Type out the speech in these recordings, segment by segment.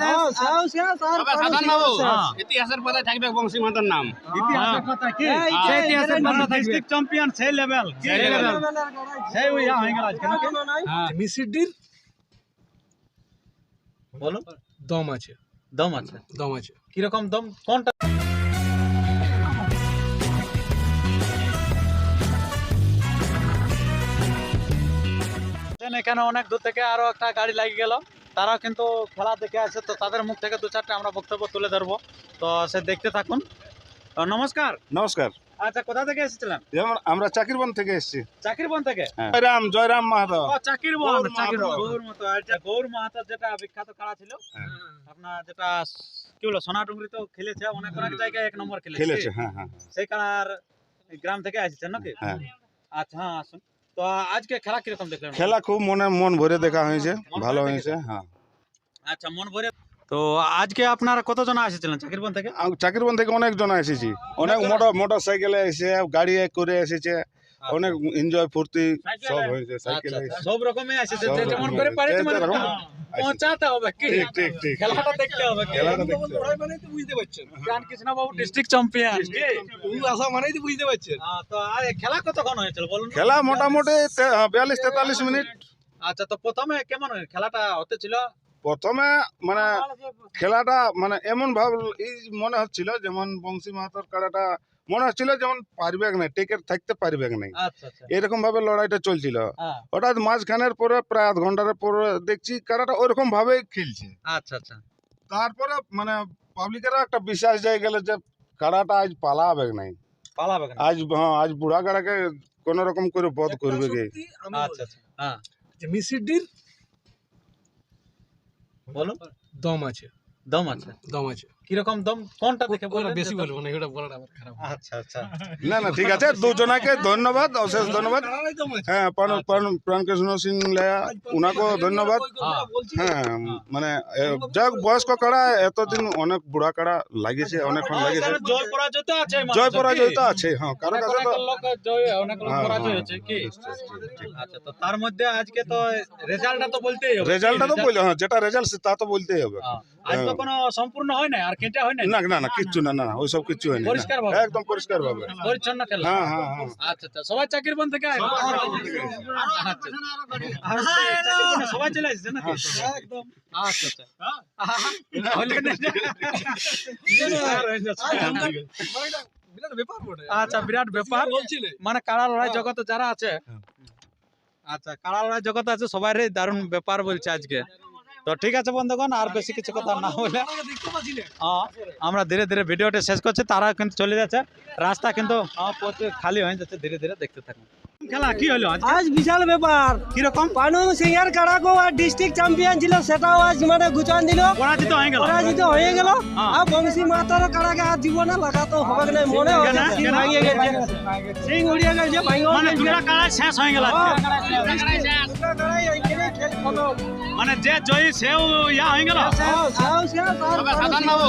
তবে বাবু ইতিহাসের পাতায় থাকবে বংশী মাতার নাম ইতিহাসের কথা কি? সেই ইতিহাসের এই, কথা চ্যাম্পিয়ন সেই লেভেল সেই level। সেই ওই হয়ে গেল আজকে। মিসিডির? বলো। দম আছে। দম আছে। দম আছে। কীরকম দম? কোনটা? এখানে অনেক দূর থেকে আরও একটা গাড়ি লাগিয়ে গেল। তারাও কিন্তু খেলা দেখে আছে তো তাদের মুখ থেকে দু চারটে আমরা বক্তব্য তুলে ধরবো। তো সে দেখতে থাকুন। নমস্কার। নমস্কার। আচ্ছা কোথা থেকে এসেছিলেন? যেমন আমরা চাকিরবন থেকে এসেছি। চাকিরবন থেকে? জয়রাম জয়রাম মাহাতো। চাকিরবন গৌর মাহাতো। আচ্ছা গৌর মাহাতো যেটা বিখ্যাত খেলা ছিল হ্যাঁ। আপনার যেটা কি বলো সোনাডুঙ্গরি তো খেলেছে অনেক অনেক জায়গায় এক নম্বর খেলেছে। খেলেছে হ্যাঁ হ্যাঁ। সেই খেলার গ্রাম থেকে আসছেন নাকি? হ্যাঁ। আচ্ছা হ্যাঁ আসুন। তো আজকে খেলা কীরকম দেখলেন? খেলা খুব মনে মন ভরে দেখা হয়েছে ভালো হয়েছে হ্যাঁ। আচ্ছা মন ভরে তো আজকে আপনারা কতজন এসেছিলেন? চাকিরবন থেকে? চাকিরবন থেকে অনেক জন এসেছি। অনেক মোটর মোটর সাইকেলে এসে গাড়ি করে এসেছে। অনেক এনজয় ফুর্তি সব হয়েছে সাইকেলে আচ্ছা, আচ্ছা, সব রকমে এসেছে যেমন করে পারে পৌঁছাতে হবে কি? ঠিক ঠিক ঠিক খেলাটা দেখতে হবে খেলাটা দেখতে হবে। বুঝতে পারছেন। কৃষ্ণ বাবু ডিস্ট্রিক্ট চ্যাম্পিয়ন আসা মানেই তো বুঝতে পারছেন। তো আর খেলা কতক্ষণ হয়েছিল বলুন খেলা মোটামুটি তে- বিয়াল্লিশ তেতাল্লিশ মিনিট। আচ্ছা তো প্রথমে কেমন খেলাটা হতে ছিল? প্রথমে মানে খেলাটা মানে এমন ভাব এই মনে হচ্ছিল যেমন বংশী মাহাতর কাড়াটা মনে হচ্ছিল যেমন পারবে না টেকে থাকতে পারবে না আচ্ছা আচ্ছা। এরকম ভাবে লড়াইটা চলছিল। হ্যাঁ। হঠাৎ মাঝখানের পরে প্রায় আধ ঘণ্টার পরে দেখছি কারাটা ওইরকম ভাবে খেলছে। আচ্ছা আচ্ছা। তারপরে মানে পাবলিকেরও একটা বিশ্বাস যায় গেল যে কারাটা আজ পালাবে নাই। পালাবে কেন আজ হ্যাঁ আজ বুড়া কাড়াকে কোন রকম করে বধ করবে কে? আচ্ছা আচ্ছা। হ্যাঁ। মিসিডির বলো। দম আছে। দম আছে। দম আছে। কীরকম দম কোনটা দেখে বললেন বেশি বলব না এটা বলাটা আমার খারাপ আচ্ছা আচ্ছা। না না ঠিক আছে দুজনাকে ধন্যবাদ অশেষ ধন্যবাদ। হ্যাঁ প্রাণ প্রাণ প্রাণকৃষ্ণ সিং লায়া উনাকেও ধন্যবাদ। হ্যাঁ মানে হোক বয়স্ক কাড়া এতদিন অনেক বুড়া কাড়া লাগিয়েছে অনেকক্ষণ লাগিয়েছে। এখানে জয় পরাজয় তো আছে জয় পরাজয় তো আছে হ্যাঁ কারও কাছে তো লোক জয় অনেক লোক হ্যাঁ, পরাজয় হ্যাঁ। হয়েছে কি? আচ্ছা তো তার মধ্যে আজকে তো রেজাল্টটা তো বলতেই হবে রেজাল্টটা তো বললে হ্যাঁ যেটা রেজাল্ট তা তো বলতেই হবে। হ্যাঁ, আজ তো কোনো সম্পূর্ণ হয় না আর হয় না না না না কিচ্ছু না। না না ওইসব কিচ্ছু হয়নি না। পরিষ্কার ভাবে? একদম পরিষ্কার ভাবে। পরিচ্ছন্ন খেলা। হ্যাঁ হ্যাঁ হ্যাঁ। আচ্ছা আচ্ছা সবাই চাকরির বন্ধ থেকে আচ্ছা, চাকরির বন্ধে সবাই চলে আসছে নাকি? একদম। আচ্ছা আচ্ছা। আচ্ছা বিরাট ব্যাপার। মানে কাড়া লড়াই জগতে যারা আছে? আচ্ছা কাড়া লড়াই জগতে আছে? সবারই দারুণ ব্যাপার বলছে আজকে। তো ঠিক আছে বন্ধুগণ আর বেশি কিছু কথা না বলে আমরা ধীরে ধীরে ভিডিওটা শেষ করছি। তারা কিন্তু চলে যাচ্ছে। রাস্তা কিন্তু খালি হয়ে যাচ্ছে। ধীরে ধীরে দেখতে থাকুন। খেলা কি হলো আজ বিশাল ব্যাপার। কীরকম? পানু সিংহের কাড়াকো আর ডিস্ট্রিক্ট চ্যাম্পিয়ন ছিল সেটাও আজ মানে গুচান দিল। পরাজিত হয়ে গেল। পরাজিত হয়ে গেল। আর বংশী মাতার কাড়াকে আর জীবনে লাগাতো হবে না মনে হচ্ছে সিং ভাঙিয়ে গেছে। সিং উড়িয়ে গেছে ভাঙিয়ে মানে দুটা কাড়া শেষ হয়ে গেল। মানে যে জয়ী সেও ইয়া হয়ে গেল? সাধন বাবু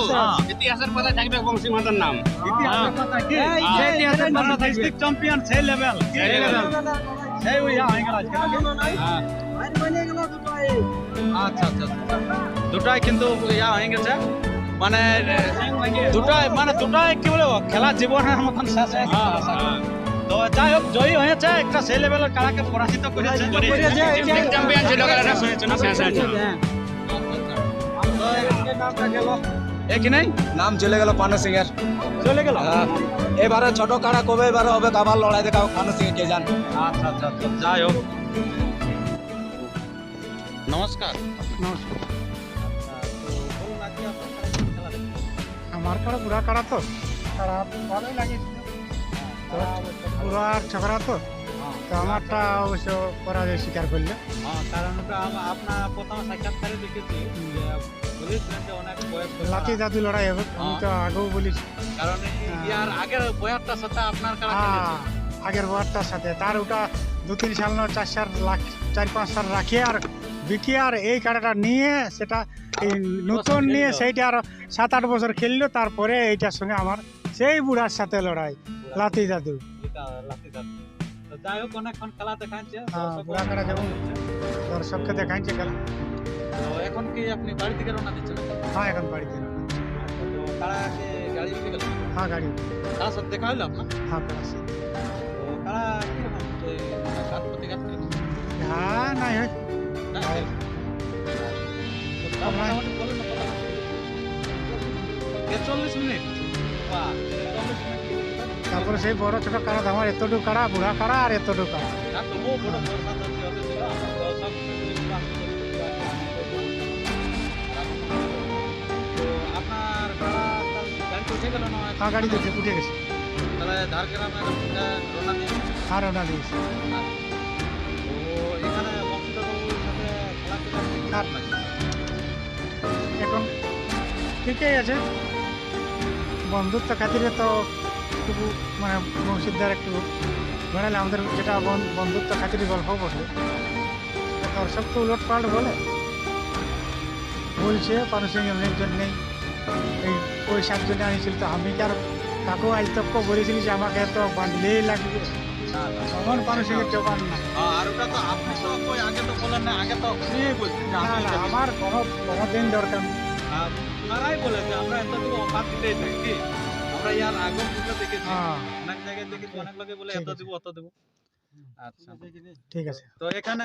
ইতিহাসের পাতায় থাকবে বংশী মাতার নাম। ইতিহাসের কথা কি? এই, সেই কথা ডিস্ট্রিক্ট চ্যাম্পিয়ন লেভেল সেই ইয়া হয়ে গেল? হ্যাঁ। আচ্ছা আচ্ছা আচ্ছা। দুটাই কিন্তু ইয়া হয়ে গেছে। মানে দুটাই মানে দুটাই কি বলব খেলা জীবনের মতন শেষ হয়ে গেছে। তো যাই হোক জয়ী হয়েছে। একটা সেই লেভেলের কারাকে পরাজিত করেছে। করেছে, এই যে- চ্যাম্পিয়ন ছিল খেলাটা শুনেছো না শেষ হয়েছে একই নাই? নাম চলে গেল পানু সিং এর। চলে গেল? এবারে ছোট কাড়া কবে এবারে হবে আবার লড়াই দেখা পানু সিং কে জান। আচ্ছা আচ্ছা আচ্ছা। যাই হোক। নমস্কার। আমার কাড়া বুড়া কাড়া তো? কাড়া ভালোই লাগিয়েছিল আর ছোকরা তো? তো আমারটা অবশ্য পরাজয় স্বীকার করলে। হ্যাঁ কারণ আপনার প্রথম সাক্ষাৎকারে দেখেছি। লাঠি জাদু লড়াই হবে আমি তো আগেও বলেছি। কারণ ইয়ার আগের বয়ারটার সাথে আপনার হ্যাঁ, আগের বারটার সাথে। তার ওটা দু তিন সাল না চার সাল লাখ চার পাঁচ সাল রাখিয়ে আর বিকিয়ে আর এই কাড়াটা নিয়ে সেটা এই নতুন নিয়ে সেইটা আর সাত আট বছর খেললো তারপরে এইটার সঙ্গে আমার সেই বুড়ার সাথে লড়াই। লাঠি জাদু। লাঠি জাদু। তো যাই হোক অনেকক্ষণ খেলা দেখাচ্ছে হ্যাঁ, বুড়া কাড়া যেমন দর্শককে দেখাইছে খেলা। তো এখন কি আপনি বাড়ি থেকে রওনা দিচ্ছেন? হ্যাঁ এখন বাড়িতে। তো কাড়াকে গাড়ি উঠে গেল? হ্যাঁ গাড়ি কার সাথে দেখা হলো আপনার? হ্যাঁ তো কাড়া কীরকম প্রতি হ্যাঁ নাই হয়। তেচল্লিশ মিনিট? বাহ তেচল্লিশ মিনিট। তারপরে সেই বড় ছোট কাড়া আমার এতটুকু কাড়া, বুড়া কাড়া আর এতটুকু কাড়া। হ্যাঁ গাড়িতে উঠে- উঠে গেছে। ঝাড়গ্রামে রওনা দিয়েছে। আর এখন ঠিকই আছে। বন্ধুত্ব খাতিরে তো একটু মানে বংশীদার একটু বেড়ালে আমাদের যেটা বন্ধুত্ব খাতিরে গল্প বসে দর্শক তো উলট পাল্ট বলে। বলছে পারসিং এমনির জন্যেই এই পয়সার জন্য আনিছিল তো আমি কি আর কাকু আজ তক বলেছিলি যে আমাকে তো বাঁধলেই লাগবে? তখন পারসিংয়ের জবান না আর ওটা তো আপনি তো কই আগে তো বলেন না আগে তো বলছেন না, না, আমার কোনো কোনো দিন দরকার নেই। বলেছে আমরা এত অফার দিতেই থাকি। আমরা ইয়ার আগেও দেখেছি। হ্যাঁ। অনেক জায়গায় দেখেছি অনেক লোকে বলে এত দিব অত দিব। আচ্ছা। ঠিক আছে। তো এখানে